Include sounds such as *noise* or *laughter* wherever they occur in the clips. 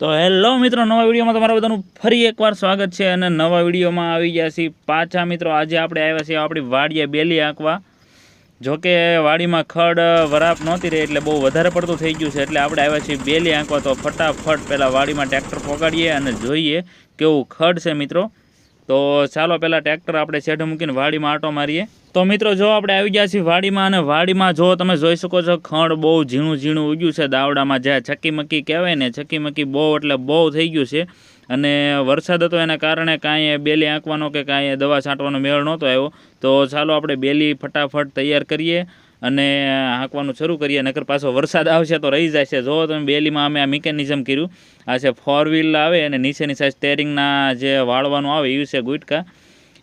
તો હેલો મિત્રો, નવા વિડીયોમાં તમારા બધાનું ફરી એકવાર સ્વાગત છે અને નવા વિડીયોમાં આવી ગયા છીએ પાછા મિત્રો. આજે આપણે આવ્યા છીએ આપણી વાડીએ બેલી આંકવા. જોકે વાડીમાં ખડ, વરાપ નહોતી રહી એટલે બહુ વધારે પડતું થઈ ગયું છે એટલે આપણે આવ્યા છીએ બેલી આંકવા. તો ફટાફટ પહેલાં વાડીમાં ટ્રેક્ટર પોગાડીએ અને જોઈએ કેવું ખડ છે મિત્રો. તો ચાલો પહેલાં ટ્રેક્ટર આપણે શેઢે મૂકીને વાડીમાં આંટો મારીએ. તો મિત્રો, જો આપણે આવી ગયા છીએ વાડીમાં અને વાડીમાં જો તમે જોઈ શકો છો ખણ બહુ ઝીણું ઝીણું ઉગ્યું છે દાવડામાં. જ્યાં ચકીમકી કહેવાય ને ચકીમકી બહુ એટલે બહુ થઈ ગયું છે. અને વરસાદ હતો એના કારણે કાંઈ બેલી આંકવાનો કે કાંઈ દવા છાંટવાનો મેળ નહોતો આવ્યો. તો ચાલો આપણે બેલી ફટાફટ તૈયાર કરીએ. અને હાંકવાનું શરૂ કરીએ, નકર પાછો વરસાદ આવશે તો રહી છે જો તમે બેલીમાં અમે આ મિકેનિઝમ કર્યું, આ છે ફોર વ્હીલ આવે અને નીચેની સાઈડ સ્ટેરિંગના જે વાળવાનું આવે એ છે ગુટકા.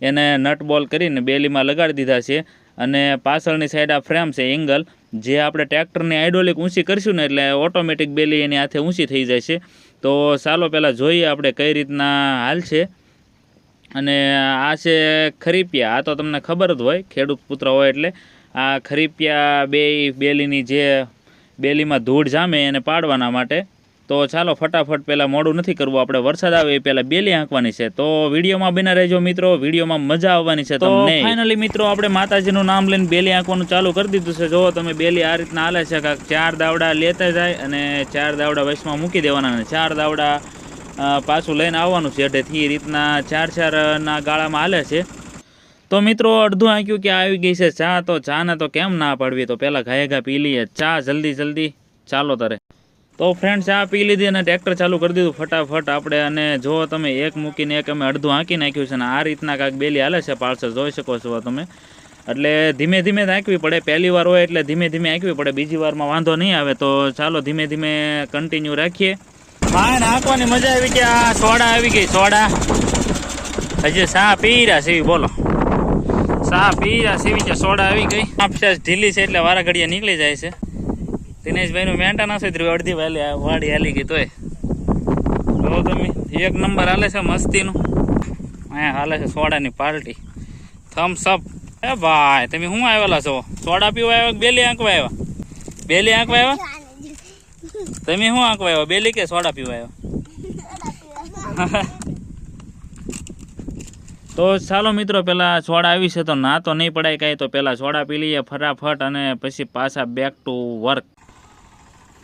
એને નટ બોલ કરીને બેલીમાં લગાડી દીધા છે. અને પાછળની સાઈડ આ ફ્રેમ છે એંગલ જે આપણે ટ્રેક્ટરની આઇડોલિક ઊંચી કરશું ને, એટલે ઓટોમેટિક બેલી એની હાથે ઊંચી થઈ જાય છે. તો ચાલો પહેલાં જોઈએ આપણે કઈ રીતના હાલ છે. અને આ છે ખરીપિયા, આ તો તમને ખબર જ હોય, ખેડૂત પુત્ર હોય એટલે. આ ખરીપિયા બે બેલીની જે બેલીમાં ધૂળ જામે એને પાડવાના માટે. તો ચાલો ફટાફટ પહેલાં મોડું નથી કરવું આપણે વરસાદ આવે એ પહેલાં બેલી આંકવાની છે. તો વિડીયોમાં બિના રહેજો મિત્રો વિડીયોમાં મજા આવવાની છે તો ફાઇનલી મિત્રો આપણે માતાજીનું નામ લઈને બેલી આંકવાનું ચાલુ કરી દીધું છે. જો તમે બેલી આ રીતના હાલે છે કાંક ચાર દાવડા લેતા જાય અને ચાર દાવડા વચમાં મૂકી દેવાના અને ચાર દાવડા પાછું લઈને આવવાનું છે. એટલે એ રીતના ચાર ચાર ના ગાળામાં હાલે છે. તો મિત્રો અડધું આંક્યું કે આવી ગઈ છે ચા તો ચાને તો કેમ ના પાડવી? તો પહેલાં ઘાયગા પી લઈએ. ચા જલ્દી જલ્દી. ચાલો તારે. તો ફ્રેન્ડ ચા પી લીધી અને ટ્રેક્ટર ચાલુ કરી દીધું ફટાફટ આપણે. અને જો તમે એક મૂકીને એક અમે અડધું આંકી નાખ્યું છે અને આ રીતના કાંઈક બેલી હાલે છે પાર્સલ, જોઈ શકો છો તમે. એટલે ધીમે ધીમે આંકવી પડે. પહેલી વાર હોય એટલે ધીમે ધીમે આંકવી પડે. બીજી વારમાં વાંધો નહીં આવે. તો ચાલો ધીમે ધીમે કન્ટિન્યુ રાખીએ. માન આંકવાની મજા આવી કે આ સોડા આવી ગઈ? સોડા? હજી ચા પી રહ્યા છે બોલો. ચા પી સીવી છે સોડા આવી ગઈ. આપશે ઢીલી છે એટલે વારા ઘડિયા નીકળી જાય છે. દિનેશભાઈનું મેન્ટેનન્સ જ રહ્યું અડધી વાલી વાડી હાલી ગઈ તોય. જો તમે એક નંબર હાલે છે મસ્તીનું. અહીંયા હાલે છે સોડાની પાર્ટી થમ્સ અપ એ ભાઈ તમે શું આવેલા છો? સોડા પીવા આવ્યા બેલી આંકવા આવ્યા? બેલી આંકવા આવ્યા? તમે શું આંકવા આવ્યા? બેલી કે સોડા પીવા આવ્યા? *laughs* તો ચાલો મિત્રો પહેલાં સોડા આવી છે તો ના તો નહીં પડાય કાંઈ, તો પહેલાં સોડા પી લઈએ ફટાફટ અને પછી પાછા બેક ટુ વર્ક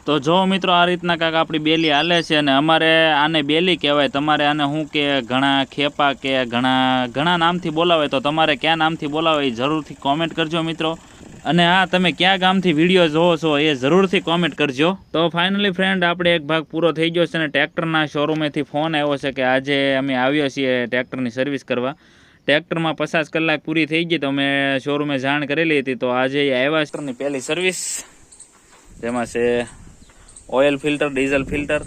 તો જો મિત્રો, આ રીતના કાંક આપણી બેલી હાલે છે અને અમારે આને બેલી કહેવાય. તમારે આને શું કે, ઘણા ખેપા કે, ઘણા ઘણા નામથી બોલાવે તો તમારે ક્યાં નામથી બોલાવે એ જરૂરથી કોમેન્ટ કરજો મિત્રો. અને હા તમે કયા ગામથી વીડિયો જોવો છો એ જરૂરથી કોમેન્ટ કરજો. તો ફાઇનલી ફ્રેન્ડ આપણે એક ભાગ પૂરો થઈ ગયો છે અને ટ્રેક્ટરના શોરૂમેથી ફોન આવ્યો છે કે આજે અમે આવ્યો છીએ ટ્રેક્ટરની સર્વિસ કરવા. ટ્રેક્ટરમાં પચાસ કલાક પૂરી થઈ ગઈ તો અમે શોરૂમે જાણ કરેલી હતી તો આજે આવ્યા ટ્રેક્ટરની પહેલી સર્વિસ જેમાં છે ઓઇલ ફિલ્ટર ડીઝલ ફિલ્ટર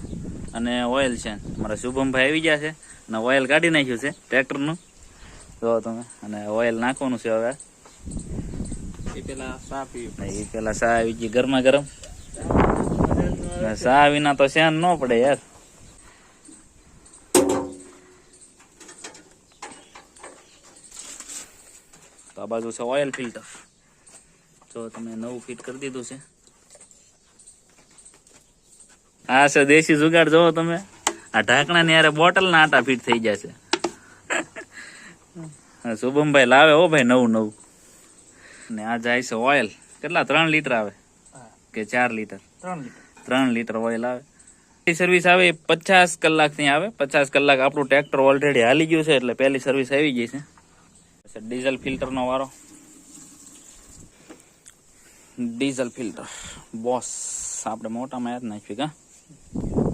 અને ઓઇલ છે. અમારા શુભમભાઈ આવી ગયા છે અને ઓઇલ કાઢી નાખ્યું છે ટ્રેક્ટરનું. જો તમે, અને ઓઇલ નાખવાનું છે હવે. એ પેલા ચા પીવી એ પેલા આવી ગઈ ગરમા ગરમ. સા વિના તો શેન ન પડે યાર. તો આ બાજુ છે ઓઇલ ફિલ્ટર જો તમે નવું ફિટ કરી દીધું છે. આ છે દેશી જુગાડ જોવો તમે. આ ઢાંકણા ની યારે બોટલ ના આટા ફિટ થઈ જશે. શુભમભાઈ લાવે હો ભાઈ નવું નવું. ને આ જાય છે ઓઇલ કેટલા? ત્રણ લીટર આવે. કે ચાર લીટર ત્રણ લીટર ત્રણ લીટર ઓઇલ આવે. સર્વિસ આવે એ પચાસ કલાકની આવે. પચાસ કલાક આપણું ટ્રેક્ટર ઓલરેડી હાલી ગયું છે એટલે પહેલી સર્વિસ આવી ગઈ છે. ડીઝલ ફિલ્ટરનો વારો. ડીઝલ ફિલ્ટર બોસ આપણે મોટામાં યાદ નાખ્યું કા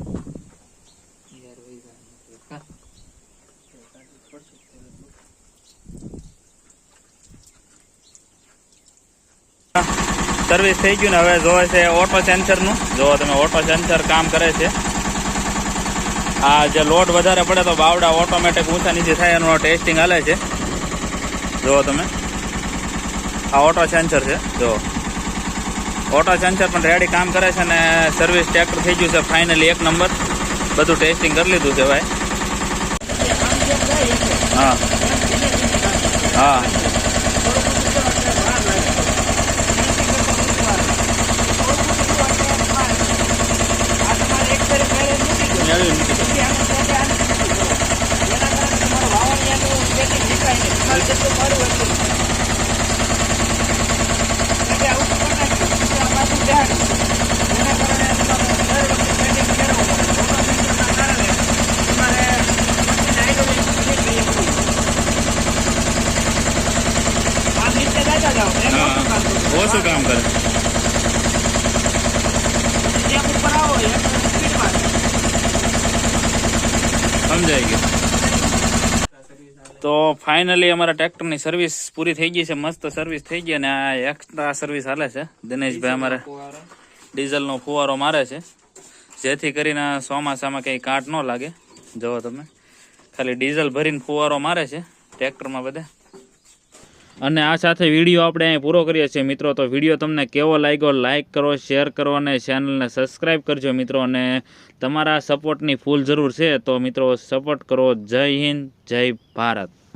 સર્વિસ થઈ ગયું ને હવે જોવે છે ઓટો સેન્સરનું જો તમે ઓટો સેન્સર કામ કરે છે. આ જે લોડ વધારે પડે તો બાવડા ઓટોમેટિક ઊંચા નીચે થાય એનું ટેસ્ટિંગ હાલે છે. જુઓ તમે. આ ઓટો સેન્સર છે. જો ઓટો સેન્સર પણ રેડી કામ કરે છે ને સર્વિસ ટ્રેક્ટર થઈ ગયું છે ફાઇનલી એક નંબર બધું ટેસ્ટિંગ કરી લીધું છે ભાઈ. હા. હા જાળવી મૂકી દો. પછી આનું પોતે આને મૂકી દો. એના કારણે તમારું વાવણિયાનું setting દેખાય નહીં. તમારે જેટલું મળ્યું એટલું જ. એટલે આવું કરી નાખ્યું. પછી આ પાછું બેહાડ્યું. એના કારણે તમારે દર વખતે setting ફેરવવું પડે. રોટાવેટરના કારણે તમારે મશીન હાઇડ્રોલિક મશીન લઈએ પડવું. આ નીચે દાદા જાઓ એમ હા, ઓછું કામ કરે? ઉપર આવો સમજાઈ ગયું. તો ફાઇનલી અમારા ટ્રેક્ટરની સર્વિસ પૂરી થઈ ગઈ છે, મસ્ત સર્વિસ થઈ ગઈ અને આ એક્સ્ટ્રા સર્વિસ હાલે છે. દિનેશભાઈ અમારે ડીઝલનો ફુવારો મારે છે. જેથી કરીને ચોમાસામાં કંઈ કાટ ન લાગે. જુઓ તમે. ખાલી ડીઝલ ભરીને ફુવારો મારે છે ટ્રેક્ટરમાં બધે. અને આ સાથે વીડિયો આપણે અહીં પૂરો કરીએ છીએ. મિત્રો, તો વીડિયો તમને કેવો લાગ્યો લાઇક કરો શેર કરો અને ચેનલને સબસ્ક્રાઈબ કરજો મિત્રો. અને તમારા સપોર્ટની ફૂલ જરૂર છે, તો મિત્રો સપોર્ટ કરો. જય હિન્દ, જય ભારત.